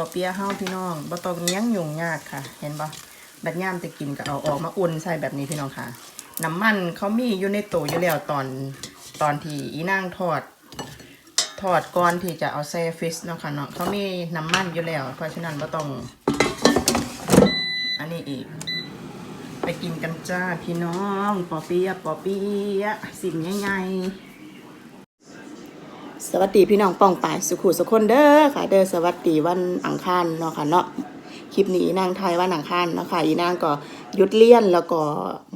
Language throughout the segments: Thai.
อเปียะเฮาพี่น้องบ่ต้องเลี้ยงยุ่งยากค่ะ เห็นบ่บัดย่ามจะกินก็เอาออกมาอุ่นใส่แบบนี้พี่น้องค่ะ น้ำมันเขามีอยู่ในตู้อยู่แล้วตอนตอนที่อีนางทอด ทอดก่อนที่จะเอาใส่ฟิชเนาะค่ะเนาะเขามีน้ำมันอยู่แล้ว เพราะฉะนั้นบ่ต้อง อันนี้อีก ไปกินกันจ้าพี่น้อง ปอเปียะปอเปียะสิ่งใหญ่ๆ สวัสดีพี่น้องป้องปายสุขุสุคนเด้อค่ะ เด้อสวัสดีวันอังคารเนาะค่ะเนาะคลิปนี้นางไทยวันอังคารเนาะค่ะอีนางก็หยุดเรียนแล้วก็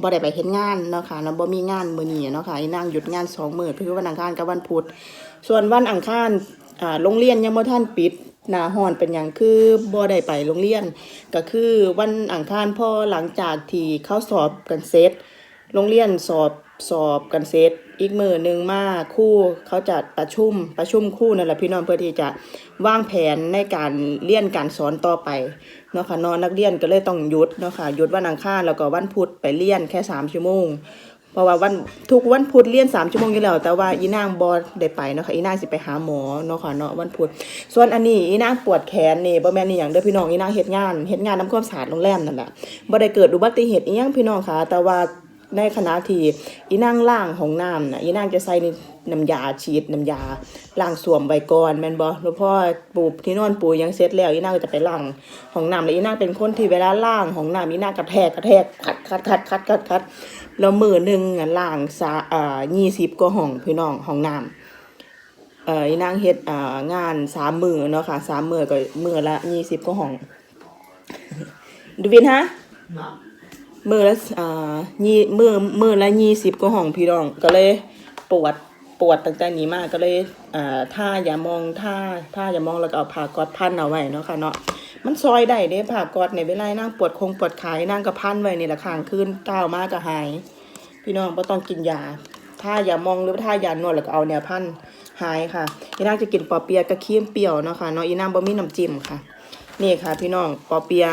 บ่ได้ไปเฮ็ดงานเนาะค่ะแล้วบ่มีงานมื้อนี้เนาะค่ะอีนางหยุดงานสองมื้อคือวันอังคารกับวันพุธส่วนวันอังคารอ่าโรงเรียนยังบ่ทันปิดหน้าฮอนเป็นหยังคือบ่ได้ไปโรงเรียน ก็คือวันอังคารพอหลังจากที่เขาสอบกันเสร็จโรงเรียนสอบสอบกันเสร็จ อีกมือหนึ่งมาคู่เขาจัดประชุมประชุมคู่นั่นแหละพี่น้องเพื่อที่จะวางแผนในการเรียนการสอนต่อไปเนาะค่ะนอนนักเรียนก็เลยต้องหยุดเนาะค่ะหยุดวันอังคารแล้วก็วันพุธไปเรียนแค่สามชั่วโมงเพราะว่าวันทุกวันพุธเรียนสามชั่วโมงอยู่แล้วแต่ว่าอีนางบอได้ไปเนาะค่ะอีนางสิไปหาหมอเนาะค่ะเนาะวันพุธส่วนอันนี้อีนางปวดแขนนี่บ่แม่นอีหยังเด้อพี่น้องอีนางเฮ็ดงานเฮ็ดงานน้ำความสะอาดโรงแรมนั่นแหละบ่ได้เกิดอุบัติเหตุอีหยังพี่น้องค่ะ แต่ว่า ในขณะที่อีนางล่างของน้ำนะอีนางจะใส่ในน้ำยาฉีดน้ำยาล้างสวมไว้ก่อนแม่นบ่แล้วพอปูที่นอนปูยังเสร็จแล้วอีนางก็จะไปล้างของน้ำแล้วอีนางเป็นคนที่เวลาล้างของน้ำอีนางกระแทกกระแทกคัดคัดคัดคัดคัดคัดแล้วมือหนึ่งอะล่างซาอ่ายี่สิบก็ห้องพี่น้องห้องน้ำเอ่ออีนางเฮ็ดอ่างานสามมือเนาะค่ะสามมือก็มือละยี่สิบก็ห้อง ดูวินฮะ มือละอ่ายี่มือมือละยี่สิบก็ห้องพี่น้อง ก็เลยปวดปวดตั้งแต่นี้มากก็เลยอ่าถ้าอย่ามองถ้าถ้าอย่ามองแล้วก็เอาผ้าก๊อตพันเอาไว้เนาะค่ะเนาะมันซอยได้เด้ผ่ากอดในเวลานั่งปวดคงปวดขายนั่งกับพันไว้นี่แหละข้างคืนก้าวมากก็หาย พี่น้องไ่ต้องกินยาถ้าอย่ามองหรือว่าถ้ายานวดแล้วก็เอาเนี่ยพันหายค่ะอีนางจะกินปอเปียะกระเคียมเปรี้ยวเนาะค่ะเนาะอีนางบะมี่น้ำจิ้มค่ะ นี่ค่ะ พี่น้องปอเปียะ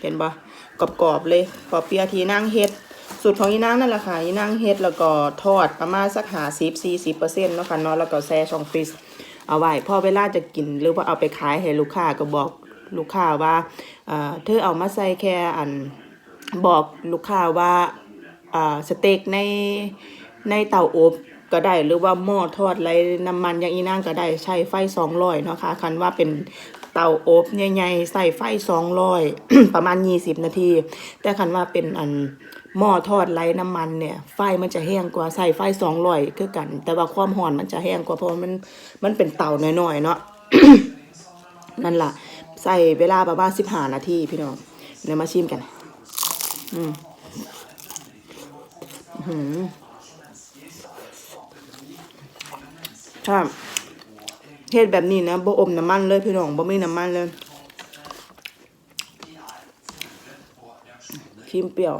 เห็นปะ กรอบๆเลยปอเปียะที่นางเฮ็ดสูตรของอีนางนั่นแหละค่ะอีนางเฮ็ดแล้วก็ทอดประมาณสักหาสิบสี่สิบเปอร์เซ็นต์เนาะค่ะเนาะแล้วก็แช่ช่องฟรีซเอาไว้พอเวลาจะกินหรือว่าเอาไปขายให้ลูกค้าก็บอกลูกค้าว่าเออเธอเอามาใส่แค่อันบอกลูกค้าว่าอ่าสเต็กในในเตาอบก็ได้หรือว่าหม้อทอดไรน้ำมันอย่างอีนั่งก็ได้ใช้ไฟสองร้อยเนาะคะคันว่าเป็น เตาอบใหญ่ๆใส่ไฟสองร้อยประมาณยี่สิบนาที แต่คันว่าเป็นอันหม้อทอดไร้น้ำมันเนี่ย ไฟมันจะแห้งกว่าใส่ไฟสองร้อยคือกัน แต่ว่าความร้อนมันจะแห้งกว่าเพราะมันมันเป็นเตาน้อยๆเนาะนั่นล่ะ ใส่เวลาประมาณสิบห้านาทีพี่น้องเดี๋ยวมาชิมกัน อืมอื้อหือถ้า เฮ็ดแบบนี้นะบ่อมน้ำมันเลยพี่น้องบ่มีน้ำมันเลยชิมเปรี้ยว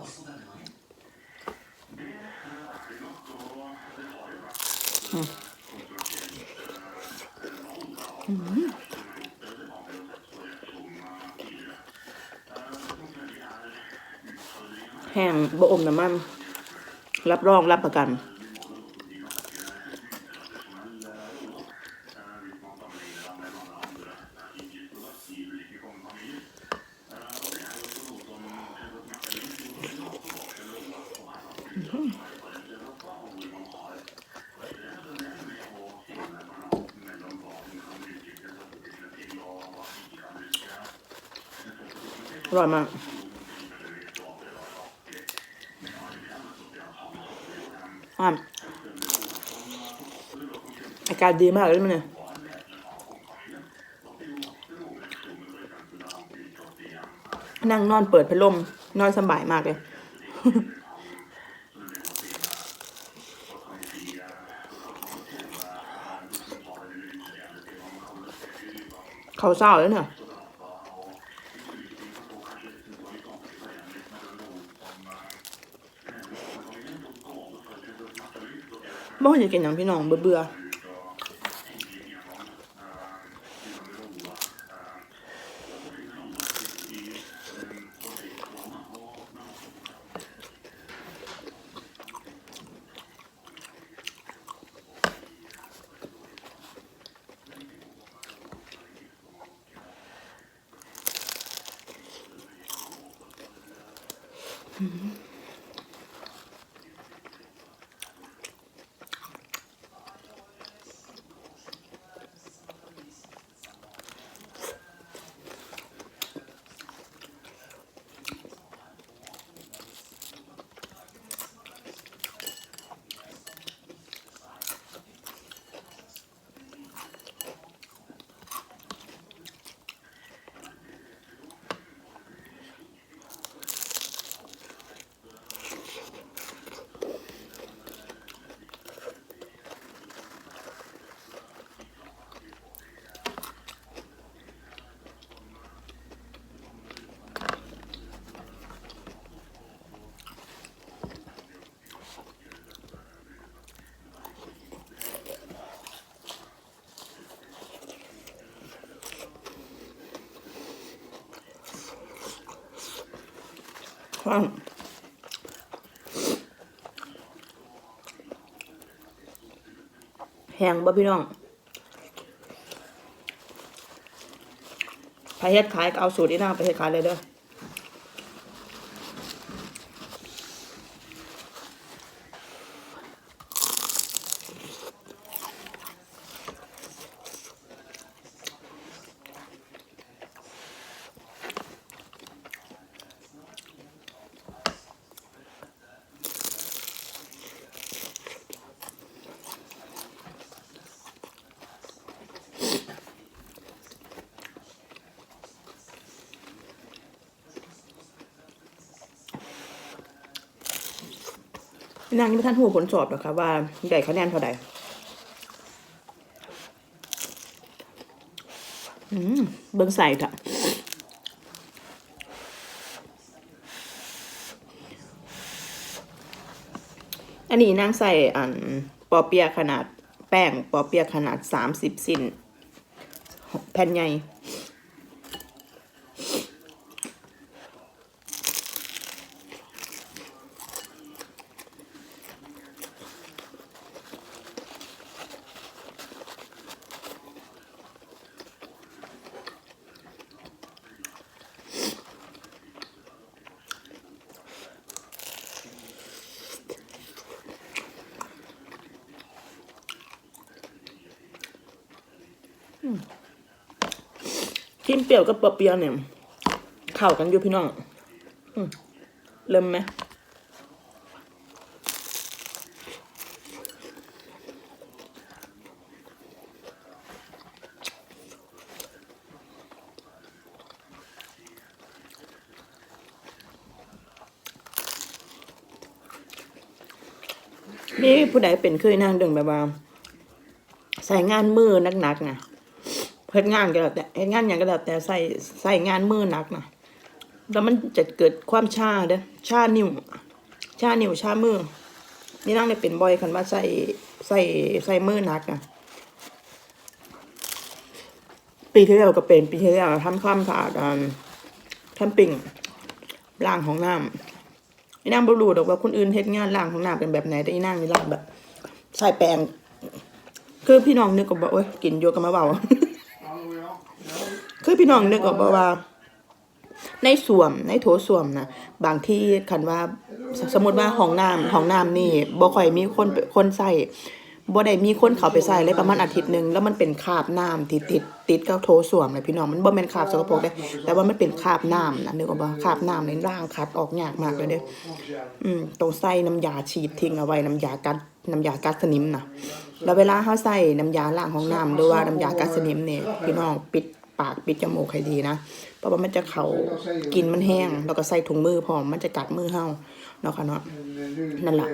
แห้งบ่อมน้ำมัน รับรองรับประกัน ร่อยมากอะอากาศดีมากเลยมันเนี่ยนั่งนอนเปิดพัดลม นอนสบายมากเลย เขาเศร้าแล้วเนี่ย บ่คนอยากกินอย่างพี่น้องเบื่อเบื่อ。 ว่างแหงบ่พี่น้องไปเฮ็ดขายก็เอาสูตรนี้นางไปเฮ็ดขายเลยเด้อ นางยังไม่ทันหูผลสอบหรอกครับว่าได้คะแนนเท่าใดอืมเบิ่งใส่ค่ะอันนี้นางใส่อันปอเปียขนาดแป้งปอเปียขนาดสามสิบซินแผ่นใหญ่ กินเปรี้ยวกับปอเปียะเนี่ยเข้ากันอยู่พี่น้องเริ่มไหมนี่ผู้ใดเป็นเคยนั่งเดึงแบบว่าใส่งานมือหนักๆนะ เพิ่นงานก็แล้วแต่เฮ็ดงานอย่างก็แล้วแต่ใส่ใส่งานมือหนักนะแล้วมันจะเกิดความชาเด้อชานิ้วชานิ้วชามือนี่นั่งได้เป็นบ่อยคันว่าใส่ใส่ใส่มือหนักนะปีที่แล้วก็เป็นปีที่แล้วทำความสะอาดกันทำปิ่งล้างห้องน้ำอีนางบรู้ดอกว่าคนอื่นเฮ็ดงานล้างของน้ำเป็นแบบไหนแต่อีนางนี่ล้างแบบ ใส่แปรงคือพี่น้องนึกก็บอกโอ้ยกินโยกกันมาเบา คือพี่น้องนึกออกบอกว่า ในส่วมในโถสวมนะบางที่คันว่าสสมมติว่าห้องน้ำห้องน้ำนี่บ่ค่อยมีคนคนใส่บ่ได้มีคนเขาไปใส่เลยประมาณอาทิตย์หนึงแล้วมันเป็นคราบน้ำที่ติดติดกับโถส้วมเลยพี่น้องมันบ่แม่นคราบสกปรกเด้แต่ว่ามันเป็นคราบน้ำนะนึกออกบ่คราบน้ำในร่างคัดออกยากมากเลยเด้อืมต้องใส่น้ำยาฉีดทิ้งเอาไว้น้ำยากัดน้ำยากัดสนิมนะแล้วเวลาเขาใส่น้ำยาล้างห้องน้ำหรือว่าน้ำยากัดสนิมเนี่ยพี่น้องปิด ปากปิดจมูกให้ดีนะ เพราะว่ามันจะเขากินมันแห้ง แล้วก็ใส่ถุงมือพร้อมมันจะกัดมือเฮาเนาะค่ะเนาะนั่นล่ะ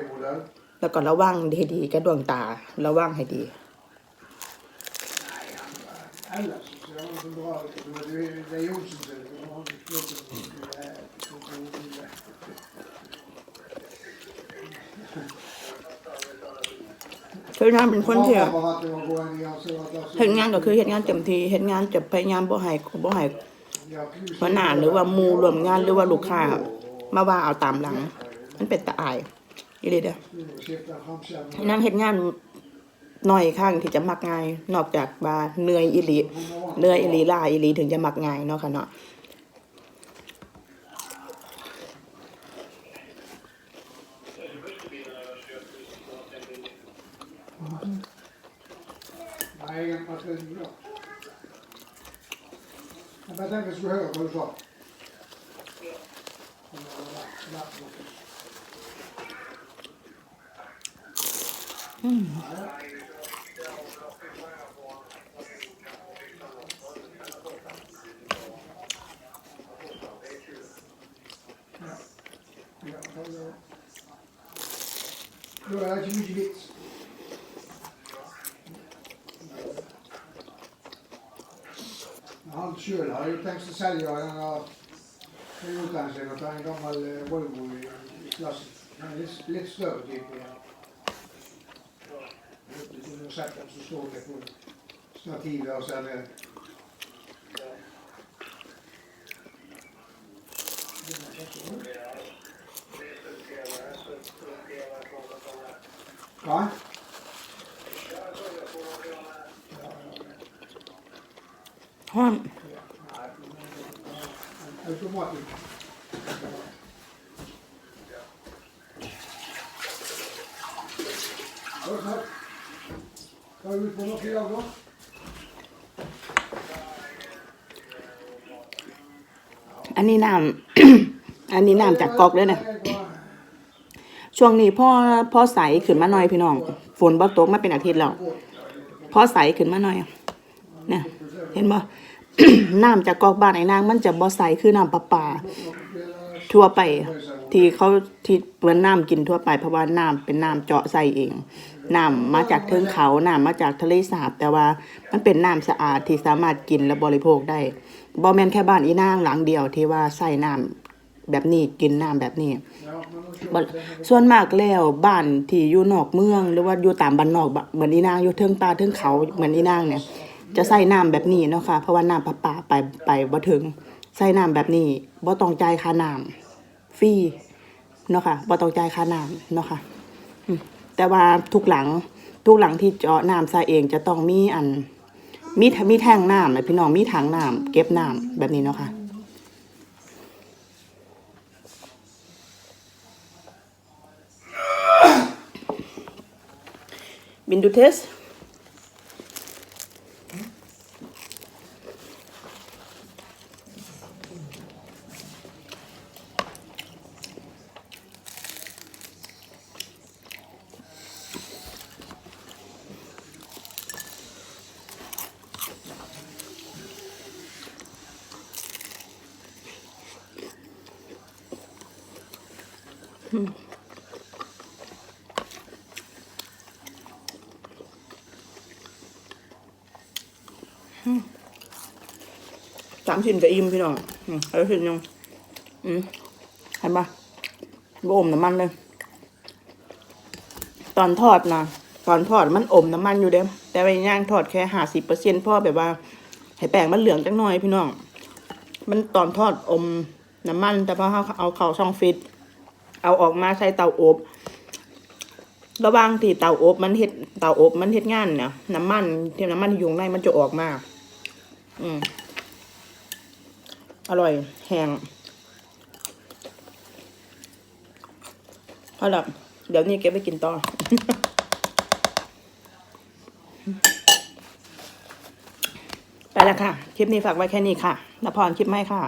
แล้วก็ระวังให้ดีกับดวงตาระวังให้ดี Ellers คือน้าเป็นคนที่ Mamma har hatt det å gå inn i, altså, at altså- เฮ็ดงานก็คือเฮ็ดงานเต็มที่เฮ็ดงานจะพยายามบ่ให้บ่ให้ Ja, knus- หัวหน้าหรือว่าหมู่ร่วมงานหรือว่าลูกค้ามาว่าเอาตามหลัง มันเป็นตาอายอีหลีเด้อ skifte framskjerm. ให้นางเฮ็ดงานหน่อยข้างที่จะมักง่าย นอกจากว่าเหนื่อยอีหลีเหนื่อยอีหลีล่าอีหลีถึงจะมักง่ายเนาะค่ะเนาะ 还跟我说你说，那把那个学校都说，那那那，嗯。Voilà, tu nous. sjøl har jo tenkt å selge denne Toyotaen sin og en gammel eh, Volvo i, klassen. En litt, litt større type. Jeg vet ikke om som står der på stativet og serverer. Hva? Han ฮ้อน Automatiskt. Ja, tack. Ska vi ut på något idag då? อันนี้น้ำ อันนี้น้ำจากก๊อกเลยนี่ยช่วงนี้พ่อพ่อใสขึ้นมาหน่อยพี่น้อง ฝนบ่ตกมาเป็นอาทิตย์แล้ว พ่อใสขึ้นมาหน่อยเนี่ยเห็นบ่ น้ำจากกอกบ้านไอ้นางมันจะบ่ใสคือน้ำประปา ทั่วไปที่เขาที่เหมือนน้ำกินทั่วไปเพราะว่าน้ำเป็นน้ำเจาะใส่เองน้ำมาจากเทิงเขาน้ำมาจากทะเลสาบ แต่ว่ามันเป็นน้ำสะอาดที่สามารถกินและบริโภคได้บ่แมนแค่บ้านอีนางหลังเดียวที่ว่าใส่น้ำแบบนี้กินน้ำแบบนี้ส่วนมากแล้วบ้านที่อยู่นอกเมือง หรือว่าอยู่ตามบ้านนอกบะเหมือนอีนางอยู่เทิงป่าเทิงเขาเหมือนอีนางเนี่ย จะใส่น้ำแบบนี้เนาะค่ะ เพราะว่าน้ำประปาไปไปบ่ถึงใส่น้ำแบบนี้บ่ต้องจ่ายค่าน้ำฟรีเนาะค่ะบ่ต้องจ่ายค่าน้ำเนาะค่ะแต่ว่าทุกหลังทุกหลังที่เจาะน้ำใส่เองจะต้องมีอันมีมีแท่งน้ำนะพี่น้องมีถังน้ำเก็บน้ำแบบนี้เนาะค่ะบินดูเทส สามชิ้นกับอิ่มพี่น้องอืมแล้วชิ้นยังอืมเห็นปะบ่อมน้ำมันเลย ตอนทอดนะตอนทอดมันอมน้ำมันอยู่เด้แต่ไปย่างทอดแค่ห้าสิบเปอร์เซ็นต์พราะแบบว่าให้แป้งมันเหลืองจังหน่อยพี่น้อง มันตอนทอดอมน้ำมัน แต่พอเขาเอาเข้าช่องฟิต เอาออกมาใช้เตาอบ ระว่างที่เตาอบมันเฮ็ดเตาอบมันเฮ็ดงานเนี่ยน้ำมันที่น้ำมันอยู่ข้างในมันจะออกมา อืมอร่อยแห้งเอาละเดี๋ยวนี้เก็บไปกินต่อไปแล้วค่ะ คลิปนี้ฝากไว้แค่นี้ค่ะนภพรคลิปไม่ค่ะ